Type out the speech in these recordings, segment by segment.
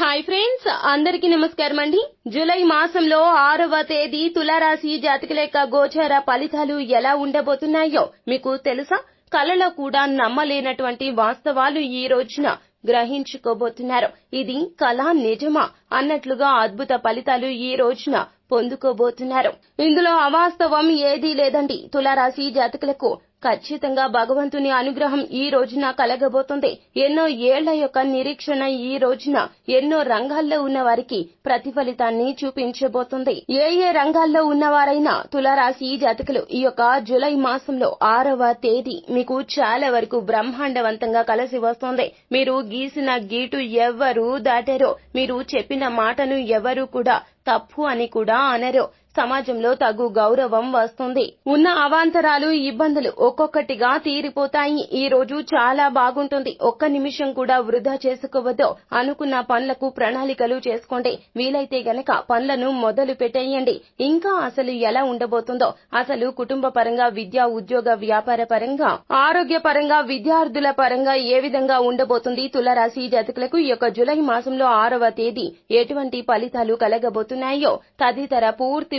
Hi friends అందరికీ నమస్కారం అండి. జూలై మాసంలో ఆరవ తేదీ తులారాశి జాతకుల యొక్క గోచార ఫలితాలు ఎలా ఉండబోతున్నాయో మీకు తెలుసా? కలలో కూడా నమ్మలేనటువంటి వాస్తవాలు ఈ రోజున గ్రహించుకోబోతున్నారు. ఇది కళ నిజమా అన్నట్లుగా అద్భుత ఫలితాలు ఈ రోజున పొందుకోబోతున్నారు. ఇందులో అవాస్తవం ఏదీ లేదండి. తులారాశి జాతకులకు ఖచ్చితంగా భగవంతుని అనుగ్రహం ఈ రోజున కలగబోతుంది. ఎన్నో ఏళ్ళ యొక్క నిరీక్షణ ఈ రోజున ఎన్నో రంగాల్లో ఉన్న వారికి ప్రతిఫలితాన్ని చూపించబోతుంది. ఏ ఏ రంగాల్లో ఉన్నవారైనా తులారాశి జాతకులు ఈ యొక్క జులై మాసంలో ఆరవ తేదీ మీకు చాలా వరకు బ్రహ్మాండవంతంగా కలిసి వస్తుంది. మీరు గీసిన గీటు ఎవ్వరు దాటారో మీరు చెప్పిన మాటను ఎవరు కూడా తప్పు అని కూడా అనరు. సమాజంలో తగు గౌరవం వస్తుంది. ఉన్న అవాంతరాలు ఇబ్బందులు ఒక్కొక్కటిగా తీరిపోతాయి. ఈ రోజు చాలా బాగుంటుంది. ఒక్క నిమిషం కూడా వృధా చేసుకోవద్దు అనుకున్న పనులకు ప్రణాళికలు చేసుకోండి. వీలైతే గనక పనులను మొదలు పెట్టేయండి. ఇంకా అసలు ఎలా ఉండబోతుందో అసలు కుటుంబ పరంగా విద్యా ఉద్యోగ వ్యాపార పరంగా ఆరోగ్య పరంగా విద్యార్థుల పరంగా ఏ విధంగా ఉండబోతుంది తులరాశి జాతకులకు ఈ యొక్క జులై మాసంలో ఆరవ తేదీ ఎటువంటి ఫలితాలు కలగబోతున్నాయో తదితర పూర్తి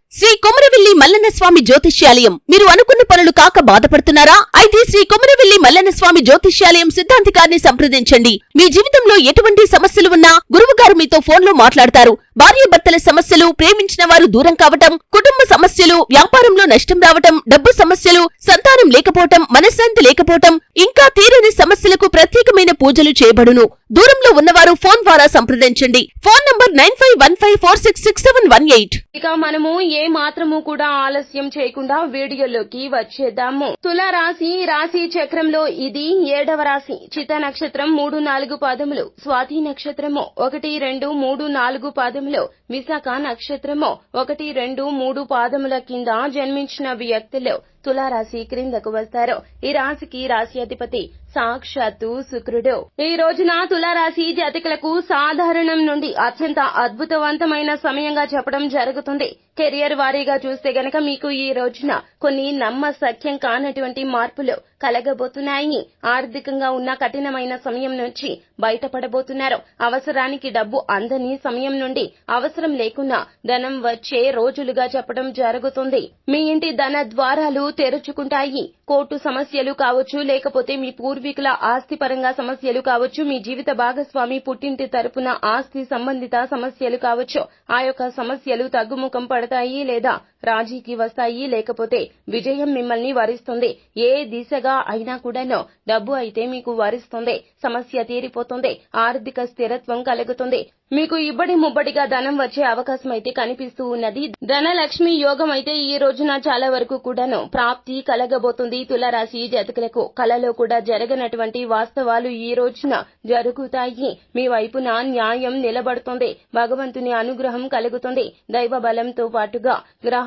శ్రీ కొమరవెల్లి మల్లన్న స్వామి జ్యోతిష్యాలయం. మీరు అనుకున్న పనులు కాక బాధపడుతున్నారా? అయితే శ్రీ కొమరవెల్లి మల్లన్న స్వామి జ్యోతిష్యాలయం సిద్ధాంతి గారిని సంప్రదించండి. మీ జీవితంలో ఎటువంటి సమస్యలు ఉన్నా గురువు గారు మీతో ఫోన్లో మాట్లాడతారు. భార్యాభర్తల సమస్యలు ప్రేమించిన వారు దూరం కావటం కుటుంబ సమస్యలు వ్యాపారంలో నష్టం రావటం డబ్బు సమస్యలు సంతానం లేకపోవటం మనశ్శాంతి లేకపోవటం ఇంకా తీరని సమస్యలకు ప్రత్యేకమైన పూజలు చేయబడును. దూరంలో ఉన్నవారు ఫోన్ ద్వారా సంప్రదించండి. Phone number nine five one five four six six seven one eight. ఇక మనము ఏ మాత్రము కూడా ఆలస్యం చేయకుండా వీడియోలోకి వచ్చేద్దాము. తుల రాశి రాశి చక్రంలో ఇది ఏడవ రాశి. చిత నక్షత్రం మూడు నాలుగు పాదములు. స్వాతి నక్షత్రము ఒకటి రెండు మూడు నాలుగు పాదములు. విశాఖ నక్షత్రము ఒకటి రెండు మూడు పాదముల కింద జన్మించిన వ్యక్తులు. తులారాశి క్రిందకు వస్తారు. ఈ రాశికి రాశి అధిపతి సాక్షాత్తు శుక్రుడు. ఈ రోజున తులారాశి జాతకులకు సాధారణం నుండి అత్యంత అద్భుతవంతమైన సమయంగా చెప్పడం జరుగుతుంది. కెరియర్ వారీగా చూస్తే గనక మీకు ఈ రోజున కొన్ని నమ్మసఖ్యం కానటువంటి మార్పులు కలగబోతున్నాయి. ఆర్థికంగా ఉన్న కఠినమైన సమయం నుంచి బయటపడబోతున్నారు. అవసరానికి డబ్బు అందని సమయం నుండి అవసరం లేకున్నా ధనం వచ్చే రోజులుగా చెప్పడం జరుగుతుంది. మీ ఇంటి ధన ద్వారాలు తెరుచుకుంటాయి. కోర్టు సమస్యలు కావచ్చు లేకపోతే మీ పూర్వీకుల ఆస్తి పరంగా సమస్యలు కావచ్చు మీ జీవిత భాగస్వామి పుట్టింటి తరపున ఆస్తి సంబంధిత సమస్యలు కావచ్చు ఆ యొక్క సమస్యలు తగ్గుముఖం పడతాయి లేదా రాజీకి వస్తాయి లేకపోతే విజయం మిమ్మల్ని వరిస్తుంది. ఏ దిశగా అయినా కూడాను డబ్బు అయితే మీకు వరిస్తుంది సమస్య తీరిపోతుంది ఆర్థిక స్థిరత్వం కలుగుతుంది. మీకు ఇబ్బడి ముబ్బడిగా ధనం వచ్చే అవకాశం అయితే కనిపిస్తూ ఉన్నది. ధనలక్ష్మి యోగం అయితే ఈ రోజున చాలా వరకు కూడాను ప్రాప్తి కలగబోతుంది. తులరాశి జాతకులకు కలలో కూడా జరగనటువంటి వాస్తవాలు ఈ రోజున జరుగుతాయి. మీ వైపున న్యాయం నిలబడుతుంది. భగవంతుని అనుగ్రహం కలుగుతుంది. దైవ బలంతో పాటుగా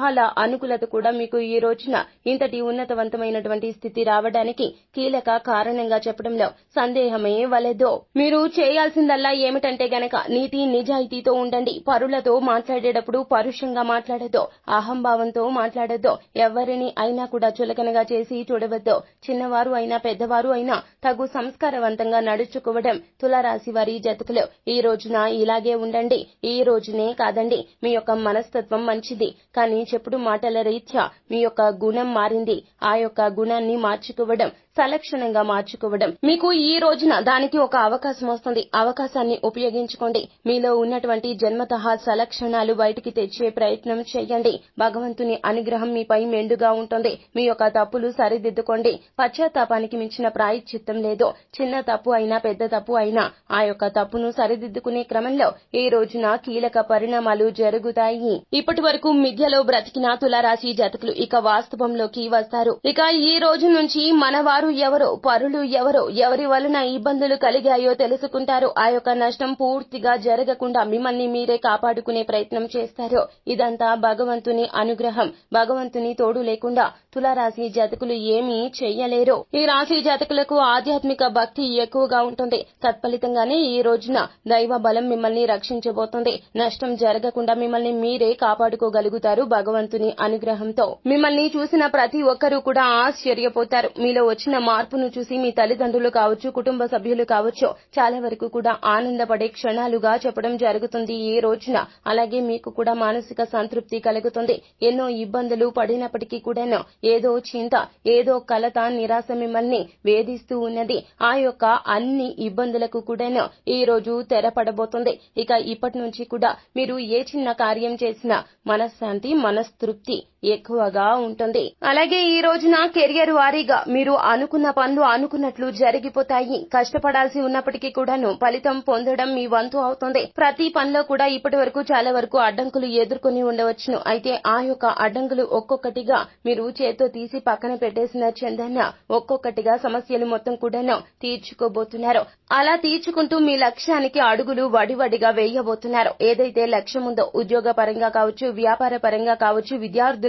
గ్రహాల అనుకూలత కూడా మీకు ఈ రోజున ఇంతటి ఉన్నతవంతమైనటువంటి స్థితి రావడానికి కీలక కారణంగా చెప్పడంలో సందేహమే వలెదో. మీరు చేయాల్సిందల్లా ఏమిటంటే గనక నీతి నిజాయితీతో ఉండండి. పరులతో మాట్లాడేటప్పుడు పరుషంగా మాట్లాడద్దు. అహంభావంతో మాట్లాడద్దు. ఎవరిని అయినా కూడా చులకనగా చేసి చూడవద్దు. చిన్నవారు అయినా పెద్దవారు అయినా తగు సంస్కారవంతంగా నడుచుకోవడం తులారాశి వారి జతకులు. ఈ రోజున ఇలాగే ఉండండి. ఈ రోజునే కాదండి. మీ యొక్క మనస్తత్వం మంచిది. కానీ చెప్పుడు మాటల రీత్యా మీ యొక్క గుణం మారింది. ఆ యొక్క గుణాన్ని మార్చుకోవడం సలక్షణంగా మార్చుకోవడం. మీకు ఈ రోజున దానికి ఒక అవకాశం వస్తుంది. అవకాశాన్ని ఉపయోగించుకోండి. మీలో ఉన్నటువంటి జన్మతహ సలక్షణాలు బయటికి తెచ్చే ప్రయత్నం చేయండి. భగవంతుని అనుగ్రహం మీపై మెండుగా ఉంటుంది. మీ యొక్క తప్పులు సరిదిద్దుకోండి. పశ్చాత్తాపానికి మించిన ప్రాయశ్చిత్తం లేదు. చిన్న తప్పు అయినా పెద్ద తప్పు అయినా ఆ యొక్క తప్పును సరిదిద్దుకునే క్రమంలో ఈ రోజున కీలక పరిణామాలు జరుగుతాయి. ఇప్పటి వరకు మిథ్యలో బ్రతికిన తులారాశి జాతకులు ఇక వాస్తవంలోకి వస్తారు. ఇక ఈ రోజు నుంచి మనవారు వారు ఎవరో పరులు ఎవరో ఎవరి వలన ఇబ్బందులు కలిగాయో తెలుసుకుంటారు. ఆ యొక్క నష్టం పూర్తిగా జరగకుండా మిమ్మల్ని మీరే కాపాడుకునే ప్రయత్నం చేస్తారు. ఇదంతా భగవంతుని అనుగ్రహం. భగవంతుని తోడు లేకుండా తులారాశి జాతకులు ఏమీ చెయ్యలేరు ఈ రాశి జాతకులకు ఆధ్యాత్మిక భక్తి ఎక్కువగా ఉంటుంది. తత్ఫలితంగానే ఈ రోజున దైవ బలం మిమ్మల్ని రక్షించబోతుంది. నష్టం జరగకుండా మిమ్మల్ని మీరే కాపాడుకోగలుగుతారు భగవంతుని అనుగ్రహంతో. మిమ్మల్ని చూసిన ప్రతి ఒక్కరూ కూడా ఆశ్చర్యపోతారు. మీలో వచ్చిన మార్పును చూసి మీ తల్లిదండ్రులు కావచ్చు కుటుంబ సభ్యులు కావచ్చు చాలా వరకు కూడా ఆనందపడే క్షణాలుగా చెప్పడం జరుగుతుంది ఈ రోజున. అలాగే మీకు కూడా మానసిక సంతృప్తి కలుగుతుంది. ఎన్నో ఇబ్బందులు పడినప్పటికీ కూడాను ఏదో చింత ఏదో కలత నిరాశ మిమ్మల్ని వేధిస్తూ ఉన్నది. ఆ యొక్క అన్ని ఇబ్బందులకు కూడాను ఈ రోజు తెరపడబోతుంది. ఇక ఇప్పటి నుంచి కూడా మీరు ఏ చిన్న కార్యం చేసినా మనశ్శాంతి మనస్తృప్తి ఎక్కువగా ఉంటుంది. అలాగే ఈ రోజున కెరియర్ వారీగా మీరు అనుకున్న పనులు అనుకున్నట్లు జరిగిపోతాయి. కష్టపడాల్సి ఉన్నప్పటికీ కూడాను ఫలితం పొందడం మీ వంతు అవుతుంది. ప్రతి పనిలో కూడా ఇప్పటి వరకు చాలా వరకు అడ్డంకులు ఎదుర్కొని ఉండవచ్చును. అయితే ఆ యొక్క అడ్డంకులు ఒక్కొక్కటిగా మీరు చేత్తో తీసి పక్కన పెట్టేసిన చందన్న ఒక్కొక్కటిగా సమస్యలు మొత్తం కూడాను తీర్చుకోబోతున్నారు. అలా తీర్చుకుంటూ మీ లక్ష్యానికి అడుగులు వడివడిగా వేయబోతున్నారు. ఏదైతే లక్ష్యం ఉందో ఉద్యోగ పరంగా కావచ్చు వ్యాపార పరంగా కావచ్చు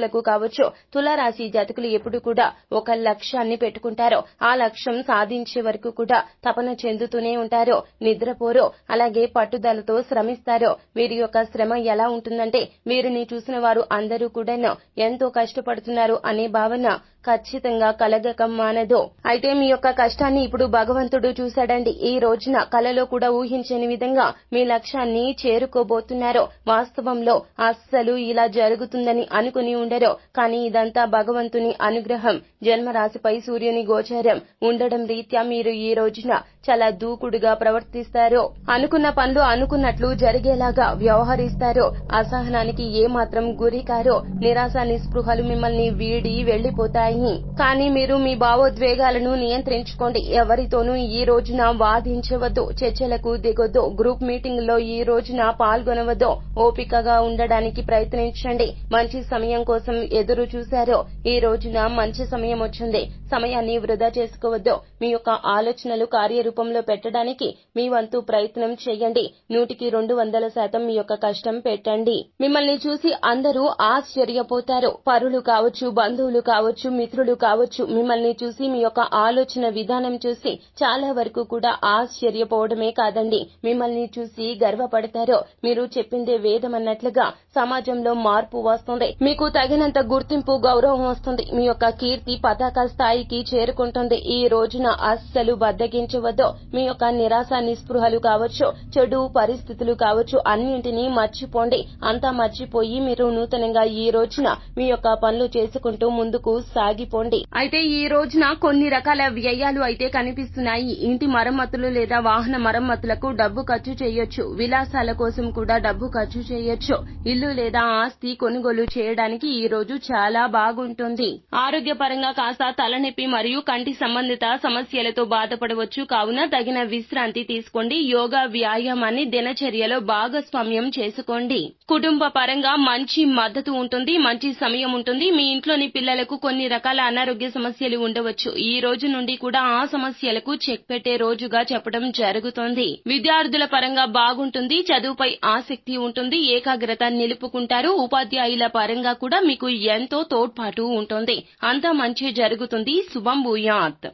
జాతకులకు కావచ్చు తులారాశి జాతకులు ఎప్పుడు కూడా ఒక లక్ష్యాన్ని పెట్టుకుంటారో. ఆ లక్ష్యం సాధించే వరకు కూడా తపన చెందుతూనే ఉంటారో. నిద్రపోరో అలాగే పట్టుదలతో శ్రమిస్తారో. వీరి యొక్క శ్రమ ఎలా ఉంటుందంటే వీరిని చూసిన వారు అందరూ కూడాను ఎంతో కష్టపడుతున్నారు అనే భావన ఖచ్చితంగా కలగక మానదు. అయితే మీ యొక్క కష్టాన్ని ఇప్పుడు భగవంతుడు చూశాడండి. ఈ రోజున కలలో కూడా ఊహించని విధంగా మీ లక్ష్యాన్ని చేరుకోబోతున్నారు. వాస్తవంలో అస్సలు ఇలా జరుగుతుందని అనుకుని ఉండరు. కానీ ఇదంతా భగవంతుని అనుగ్రహం. జన్మరాశిపై సూర్యుని గోచారం ఉండడం రీత్యా మీరు ఈ రోజున చాలా దూకుడుగా ప్రవర్తిస్తారు. అనుకున్న పనులు అనుకున్నట్లు జరిగేలాగా వ్యవహరిస్తారు. అసహనానికి ఏ మాత్రం గురికారో. నిరాశ నిస్పృహలు మిమ్మల్ని వీడి వెళ్ళిపోతాయి కానీ మీరు మీ భావోద్వేగాలను నియంత్రించుకోండి. ఎవరితోనూ ఈ రోజున వాదించవద్దు. చర్చలకు దిగొద్దు. గ్రూప్ మీటింగ్లో ఈ రోజున పాల్గొనవద్దు. ఓపికగా ఉండడానికి ప్రయత్నించండి. మంచి సమయం కోసం ఎదురు చూశారో. ఈ రోజున మంచి సమయం వచ్చింది. సమయాన్ని వృధా చేసుకోవద్దు. మీ యొక్క ఆలోచనలు కార్యరూపంలో పెట్టడానికి మీ వంతు ప్రయత్నం చేయండి. నూటికి రెండు వందల శాతం మీ యొక్క కష్టం పెట్టండి. మిమ్మల్ని చూసి అందరూ ఆశ్చర్యపోతారు. పరులు కావచ్చు బంధువులు కావచ్చు మిత్రులు కావచ్చు. మిమ్మల్ని చూసి మీ యొక్క ఆలోచన విధానం చూసి చాలా వరకు కూడా ఆశ్చర్యపోవడమే కాదండి. మిమ్మల్ని చూసి గర్వపడతారో మీరు చెప్పిందే వేదం అన్నట్లుగా సమాజంలో మార్పు వస్తుంది. మీకు తగినంత గుర్తింపు గౌరవం వస్తుంది. మీ యొక్క కీర్తి పతాక స్థాయికి చేరుకుంటుంది. ఈ రోజున అస్సలు బద్దగించవద్దు మీ యొక్క నిరాశ నిస్పృహలు కావచ్చు చెడు పరిస్థితులు కావచ్చు అన్నింటినీ మర్చిపోండి. అంతా మర్చిపోయి మీరు నూతనంగా ఈ రోజున మీ యొక్క పనులు చేసుకుంటూ ముందుకు సాగిపోండి అయితే ఈ రోజున కొన్ని రకాల వ్యయాలు అయితే కనిపిస్తున్నాయి. ఇంటి మరమ్మతులు లేదా వాహన మరమ్మతులకు డబ్బు ఖర్చు చేయొచ్చు. విలాసాల కోసం కూడా డబ్బు ఖర్చు చేయొచ్చు. ఇల్లు లేదా ఆస్తి కొనుగోలు చేయడానికి ఈ రోజు చాలా బాగుంటుంది. ఆరోగ్యపరంగా కాస్త తలనొప్పి మరియు కంటి సంబంధిత సమస్యలతో బాధపడవచ్చు. కావున తగిన విశ్రాంతి తీసుకోండి. యోగా వ్యాయామాన్ని దినచర్యలో భాగస్వామ్యం చేసుకోండి. కుటుంబ పరంగా మంచి మద్దతు ఉంటుంది మంచి సమయం ఉంటుంది. మీ ఇంట్లోని పిల్లలకు కొన్ని రకాల అనారోగ్య సమస్యలు ఉండవచ్చు. ఈ రోజు నుండి కూడా ఆ సమస్యలకు చెక్ పెట్టే రోజుగా చెప్పడం జరుగుతోంది. విద్యార్థుల పరంగా బాగుంటుంది చదువుపై ఆసక్తి ఉంటుంది ఏకాగ్రత నిలుపుకుంటారు. ఉపాధ్యాయుల పరంగా కూడా మీకు ఎంతో తోడ్పాటు ఉంటుంది. అంతా మంచి జరుగుతుంది. శుభం భూయాత్.